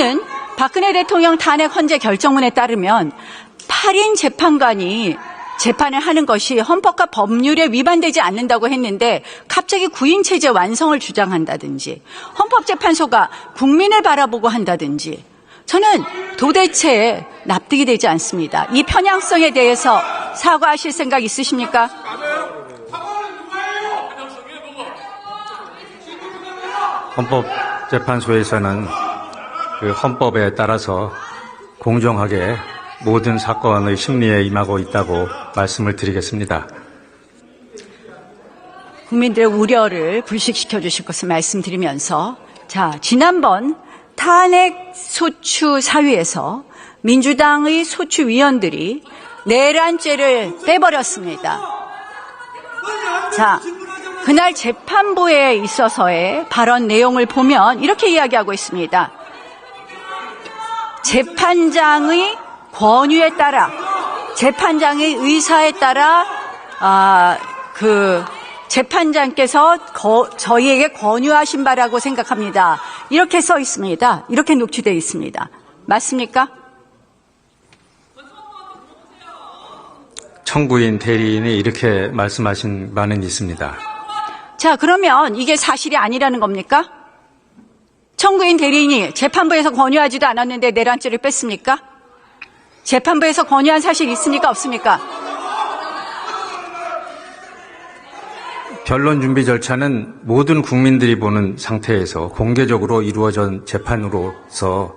또는 박근혜 대통령 탄핵 헌재 결정문에 따르면 8인 재판관이 재판을 하는 것이 헌법과 법률에 위반되지 않는다고 했는데 갑자기 9인 체제 완성을 주장한다든지 헌법재판소가 국민을 바라보고 한다든지 저는 도대체 납득이 되지 않습니다. 이 편향성에 대해서 사과하실 생각 있으십니까? 헌법재판소에서는 그 헌법에 따라서 공정하게 모든 사건의 심리에 임하고 있다고 말씀을 드리겠습니다. 국민들의 우려를 불식시켜 주실 것을 말씀드리면서 자, 지난번 탄핵 소추 사위에서 민주당의 소추 위원들이 내란죄를 빼버렸습니다. 자, 그날 재판부에 있어서의 발언 내용을 보면 이렇게 이야기하고 있습니다. 재판장의 권유에 따라 재판장의 의사에 따라 아, 그 재판장께서 거- 저희에게 권유하신 바라고 생각합니다. 이렇게 써 있습니다. 이렇게 녹취되어 있습니다. 맞습니까? 청구인 대리인이 이렇게 말씀하신 바는 있습니다. 자, 그러면 이게 사실이 아니라는 겁니까? 청구인 대리인이 재판부에서 권유하지도 않았는데 내란죄를 뺐습니까? 재판부에서 권유한 사실이 있습니까? 없습니까? 변론 준비 절차는 모든 국민들이 보는 상태에서 공개적으로 이루어진 재판으로서